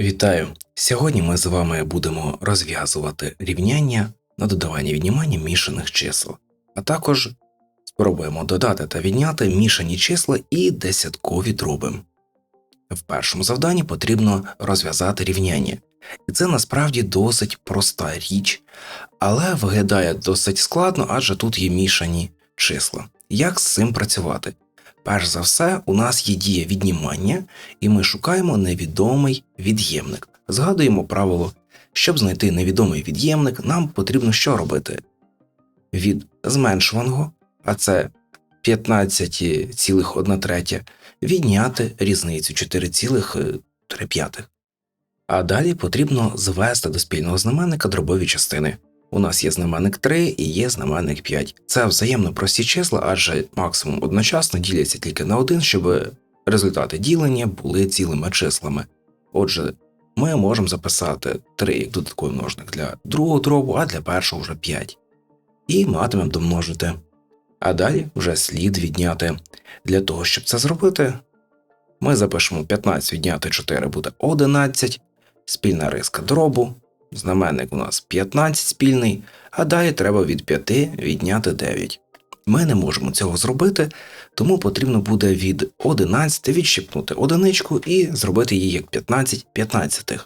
Вітаю! Сьогодні ми з вами будемо розв'язувати рівняння на додавання віднімання мішаних чисел, а також спробуємо додати та відняти мішані числа і десяткові дроби. В першому завданні потрібно розв'язати рівняння, і це насправді досить проста річ, але виглядає досить складно, адже тут є мішані числа. Як з цим працювати? Перш за все, у нас є дія віднімання, і ми шукаємо невідомий від'ємник. Згадуємо правило, щоб знайти невідомий від'ємник, нам потрібно що робити? Від зменшуваного, а це 15,1 третя, відняти різницю 4,3. А далі потрібно звести до спільного знаменника дробові частини. У нас є знаменник 3 і є знаменник 5. Це взаємно прості числа, адже максимум одночасно діляться тільки на один, щоб результати ділення були цілими числами. Отже, ми можемо записати 3 як додатковий множник для другого дробу, а для першого вже 5. І матимемо домножити. А далі вже слід відняти. Для того, щоб це зробити, ми запишемо 15 відняти 4 буде 11, спільна риска дробу. Знаменник у нас 15 спільний, а далі треба від 5 відняти 9. Ми не можемо цього зробити, тому потрібно буде від 11 відщипнути одиничку і зробити її як 15 15.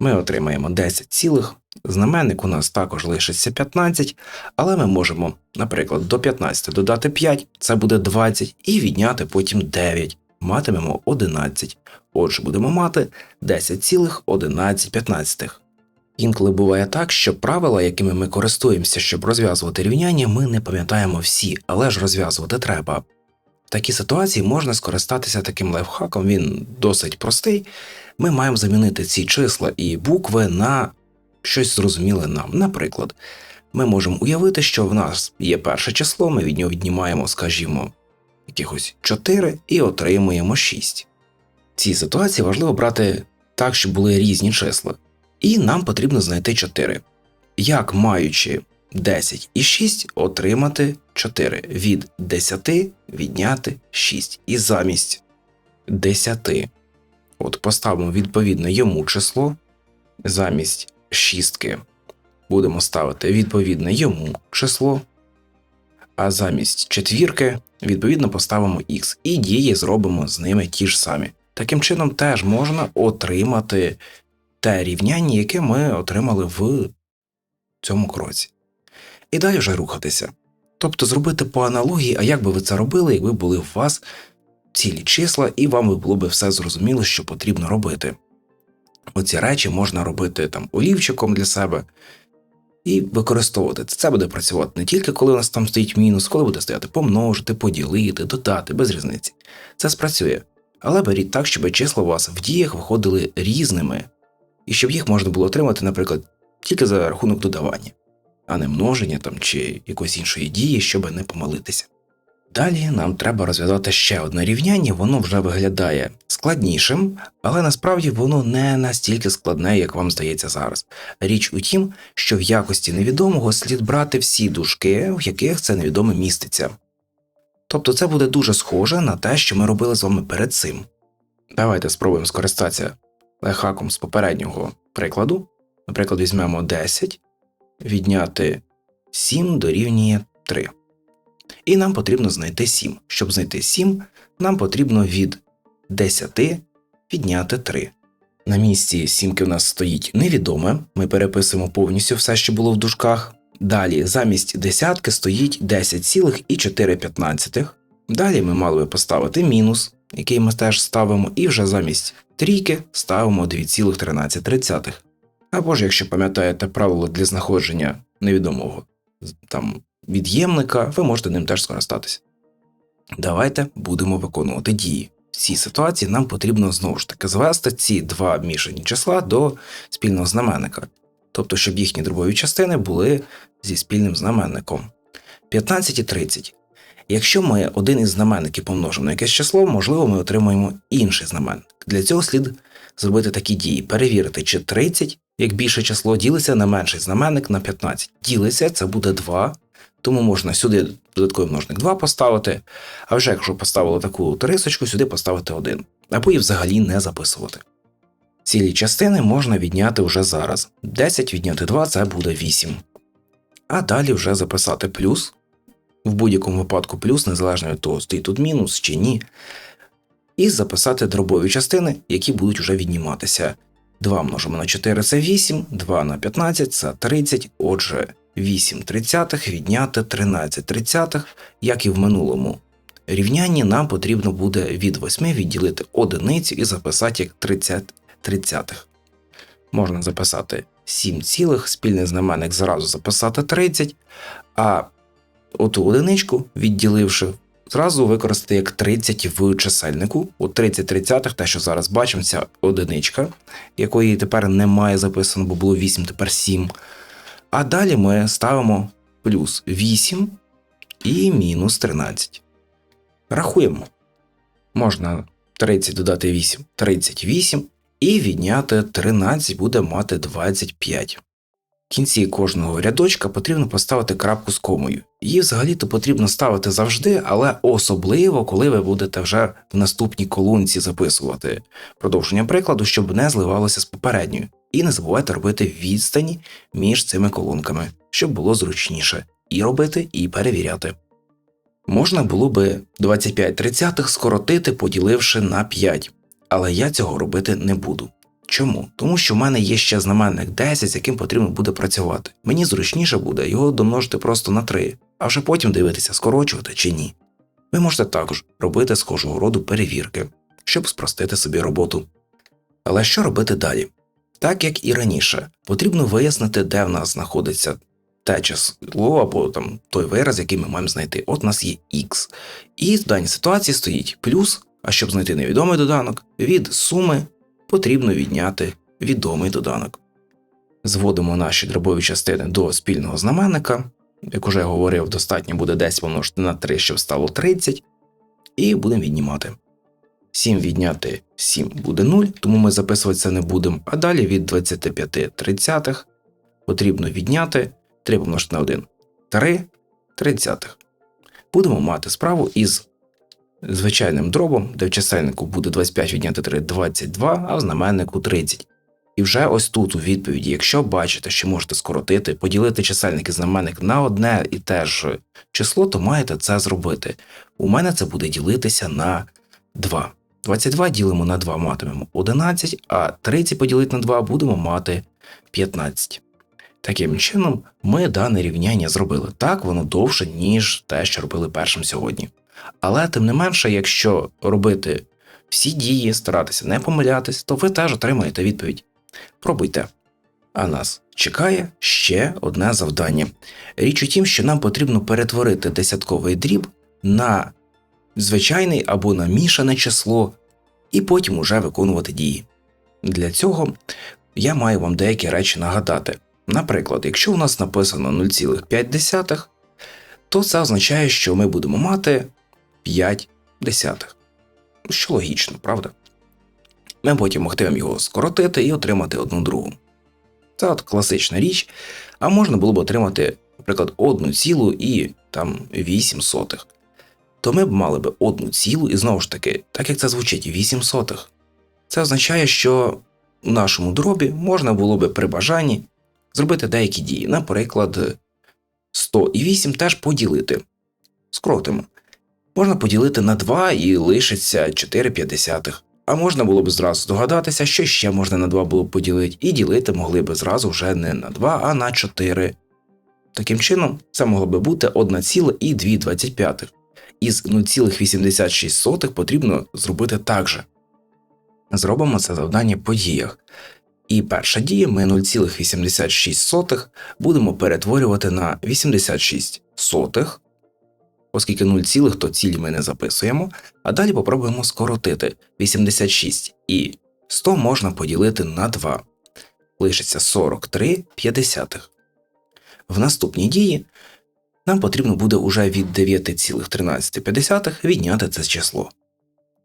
Ми отримаємо 10 цілих. Знаменник у нас також лишиться 15, але ми можемо, наприклад, до 15 додати 5, це буде 20, і відняти потім 9. Матимемо 11. Отже, будемо мати 10,11 15. Інколи буває так, що правила, якими ми користуємося, щоб розв'язувати рівняння, ми не пам'ятаємо всі, але ж розв'язувати треба. В такій ситуації можна скористатися таким лайфхаком, він досить простий. Ми маємо замінити ці числа і букви на щось зрозуміле нам. Наприклад, ми можемо уявити, що в нас є перше число, ми від нього віднімаємо, скажімо, якихось 4 і отримуємо 6. В цій ситуації важливо брати так, щоб були різні числа. І нам потрібно знайти 4. Як маючи 10 і 6, отримати 4. Від 10 відняти 6. І замість 10. От поставимо відповідно йому число. Замість шістки будемо ставити відповідне йому число. А замість четвірки, відповідно, поставимо х. І дії зробимо з ними ті ж самі. Таким чином, теж можна отримати те рівняння, яке ми отримали в цьому кроці. І далі вже рухатися. Тобто зробити по аналогії, а як би ви це робили, якби були у вас цілі числа, і вам було б все зрозуміло, що потрібно робити. Оці речі можна робити там олівчиком для себе і використовувати. Це буде працювати не тільки коли у нас там стоїть мінус, коли буде стояти помножити, поділити, додати, без різниці. Це спрацює. Але беріть так, щоб числа у вас в діях виходили різними, і щоб їх можна було отримати, наприклад, тільки за рахунок додавання, а не множення там чи якоїсь іншої дії, щоб не помилитися. Далі нам треба розв'язати ще одне рівняння, воно вже виглядає складнішим, але насправді воно не настільки складне, як вам здається зараз. Річ у тім, що в якості невідомого слід брати всі дужки, в яких це невідоме міститься. Тобто це буде дуже схоже на те, що ми робили з вами перед цим. Давайте спробуємо скористатися лайфхаком з попереднього прикладу. Наприклад, візьмемо 10, відняти 7 дорівнює 3. І нам потрібно знайти 7. Щоб знайти 7, нам потрібно від 10 відняти 3. На місці сімки в нас стоїть невідоме, ми переписуємо повністю все, що було в дужках. Далі замість десятки стоїть 10,4. Далі ми мали би поставити мінус, який ми теж ставимо, і вже замість трійки ставимо 2,13. Або ж, якщо пам'ятаєте правило для знаходження невідомого там від'ємника, ви можете ним теж скористатися. Давайте будемо виконувати дії. В цій ситуації нам потрібно знову ж таки звести ці два мішані числа до спільного знаменника, тобто, щоб їхні дробові частини були зі спільним знаменником. 15 і 30. Якщо ми один із знаменників помножимо на якесь число, можливо, ми отримаємо інший знаменник. Для цього слід зробити такі дії: перевірити, чи 30, як більше число, ділиться на менший знаменник на 15. Ділиться, це буде 2, тому можна сюди додатковий множник 2 поставити, а вже якщо поставили таку рисочку, сюди поставити 1, або і взагалі не записувати. Цілі частини можна відняти вже зараз. 10 відняти 2 це буде 8. А далі вже записати плюс. В будь-якому випадку плюс, незалежно від того, стоїть тут мінус чи ні. І записати дробові частини, які будуть вже відніматися. 2 множимо на 4 це 8, 2 на 15 це 30. Отже, 8 тридцятих відняти 13 тридцятих, як і в минулому рівнянні, нам потрібно буде від 8 відділити одиницю і записати як 30 тридцятих. Можна записати 7 цілих, спільний знаменник зразу записати 30, а оту одиничку, відділивши, зразу використати як 30 в чисельнику. У 30 тридцятих, те, що зараз бачимо, ця одиничка, якої тепер немає записано, бо було 8, тепер 7. А далі ми ставимо плюс 8 і мінус 13. Рахуємо. Можна 30 додати 8, 38, і відняти 13 буде мати 25. Кінці кожного рядочка потрібно поставити крапку з комою. Її взагалі-то потрібно ставити завжди, але особливо, коли ви будете вже в наступній колонці записувати продовження прикладу, щоб не зливалося з попередньою. І не забувайте робити відстані між цими колонками, щоб було зручніше і робити, і перевіряти. Можна було би 25 тридцятих скоротити, поділивши на 5, але я цього робити не буду. Чому? Тому що в мене є ще знаменник 10, з яким потрібно буде працювати. Мені зручніше буде його домножити просто на 3, а вже потім дивитися, скорочувати чи ні. Ви можете також робити схожого роду перевірки, щоб спростити собі роботу. Але що робити далі? Так як і раніше, потрібно вияснити, де в нас знаходиться те число або там той вираз, який ми маємо знайти. От у нас є x. І в даній ситуації стоїть плюс, а щоб знайти невідомий доданок, від суми потрібно відняти відомий доданок. Зводимо наші дробові частини до спільного знаменника. Як уже я говорив, достатньо буде 10 помножити на 3, щоб стало 30, і будемо віднімати. 7 відняти 7 буде 0, тому ми записувати це не будемо. А далі від 25 тридцятих потрібно відняти 3 помножити на 1 3 тридцятих. Будемо мати справу із звичайним дробом, де в чисельнику буде 25 відняти 3 22, а в знаменнику 30. І вже ось тут у відповіді, якщо бачите, що можете скоротити, поділити чисельник і знаменник на одне і те ж число, то маєте це зробити. У мене це буде ділитися на 2. 22 ділимо на 2 матимемо 11, а 30 поділити на 2 будемо мати 15. Таким чином, ми дане рівняння зробили. Так, воно довше, ніж те, що робили першим сьогодні. Але тим не менше, якщо робити всі дії, старатися не помилятись, то ви теж отримаєте відповідь. Пробуйте. А нас чекає ще одне завдання. Річ у тім, що нам потрібно перетворити десятковий дріб на звичайний або на мішане число, і потім уже виконувати дії. Для цього я маю вам деякі речі нагадати. Наприклад, якщо у нас написано 0,5, то це означає, що ми будемо мати 5 десятих. Що логічно, правда? Ми потім могтимемо його скоротити і отримати одну другу. Це от класична річ, а можна було б отримати, наприклад, одну цілу і там 8 сотих. То ми б мали б одну цілу і знову ж таки, так як це звучить 8 сотих. Це означає, що у нашому дробі можна було б при бажанні зробити деякі дії. Наприклад, 100 і 8 теж поділити. Скротимо. Можна поділити на 2 і лишиться 4,5. А можна було б зразу здогадатися, що ще можна на 2 було б поділити, і ділити могли б зразу вже не на 2, а на 4. Таким чином, це могло би бути 1,225. Із 0,86 потрібно зробити так же. Зробимо це завдання по діях. І перша дія ми 0,86 будемо перетворювати на 86 сотих, оскільки 0, цілих, то цілі ми не записуємо, а далі попробуємо скоротити 86 і 100 можна поділити на 2. Лишиться 43 п'ятдесятих. В наступній дії нам потрібно буде уже від 9,13 відняти це число.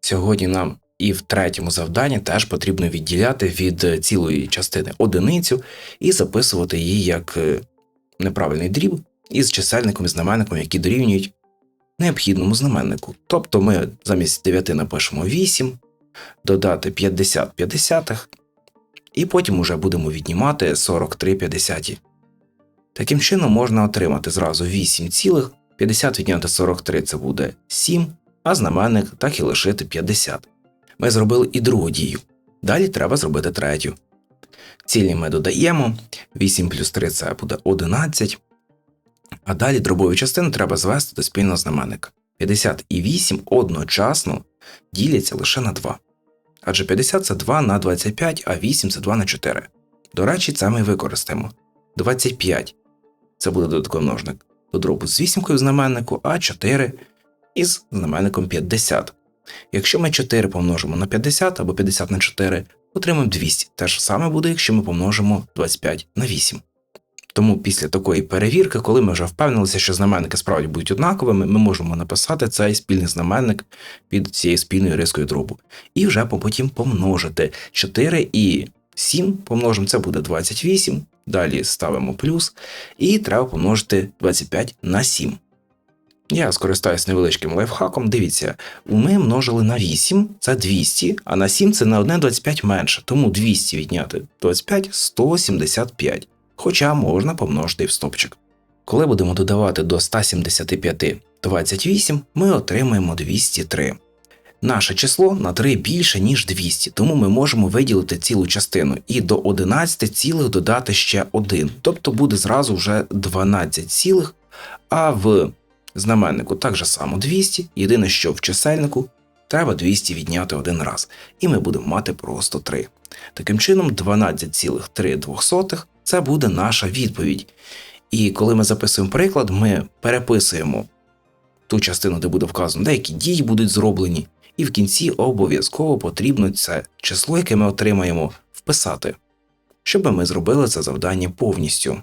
Сьогодні нам і в третьому завданні теж потрібно відділяти від цілої частини одиницю і записувати її як е, неправильний дріб із чисельником і знаменником, які дорівнюють необхідному знаменнику. Тобто ми замість 9 напишемо 8, додати 50 50, І потім уже будемо віднімати 43 50. Таким чином можна отримати зразу 8 цілих, 50 відняти 43 це буде 7, а знаменник так і лишити 50. Ми зробили і другу дію. Далі треба зробити третю. Цілі ми додаємо, 8 плюс 3 це буде 11. А далі дробові частини треба звести до спільного знаменника. 50 і 8 одночасно діляться лише на 2. Адже 50 це 2 на 25, а 8 це 2 на 4. До речі, це ми використаємо. 25 це буде додатковий множник до дробу з вісімкою в знаменнику, а 4 із знаменником 50. Якщо ми 4 помножимо на 50 або 50 на 4, отримаємо 200. Те ж саме буде, якщо ми помножимо 25 на 8. Тому після такої перевірки, коли ми вже впевнилися, що знаменники справді будуть однаковими, ми можемо написати цей спільний знаменник під цією спільною рискою дробу. І вже потім помножити 4 і 7 помножимо, це буде 28. Далі ставимо плюс, і треба помножити 25 на 7. Я скористаюсь невеличким лайфхаком. Дивіться, ми множили на 8, це 200, а на 7 це на 1,25 менше, тому 200 відняти 25 175. Хоча можна помножити в стопчик. Коли будемо додавати до 175 28, ми отримаємо 203. Наше число на 3 більше, ніж 200, тому ми можемо виділити цілу частину і до 11 цілих додати ще 1. Тобто буде зразу вже 12 цілих, а в знаменнику так же само 200, єдине, що в чисельнику треба 200 відняти один раз, і ми будемо мати просто 3. Таким чином, 12,3 це буде наша відповідь. І коли ми записуємо приклад, ми переписуємо ту частину, де буде вказано, деякі дії будуть зроблені, і в кінці обов'язково потрібно це число, яке ми отримаємо, вписати, щоб ми зробили це завдання повністю.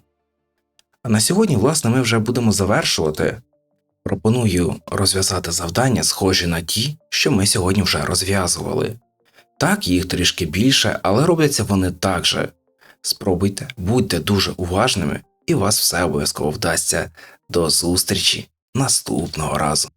А на сьогодні, власне, ми вже будемо завершувати. Пропоную розв'язати завдання, схожі на ті, що ми сьогодні вже розв'язували. Так, їх трішки більше, але робляться вони так же. Спробуйте, будьте дуже уважними, і вас все обов'язково вдасться. До зустрічі наступного разу.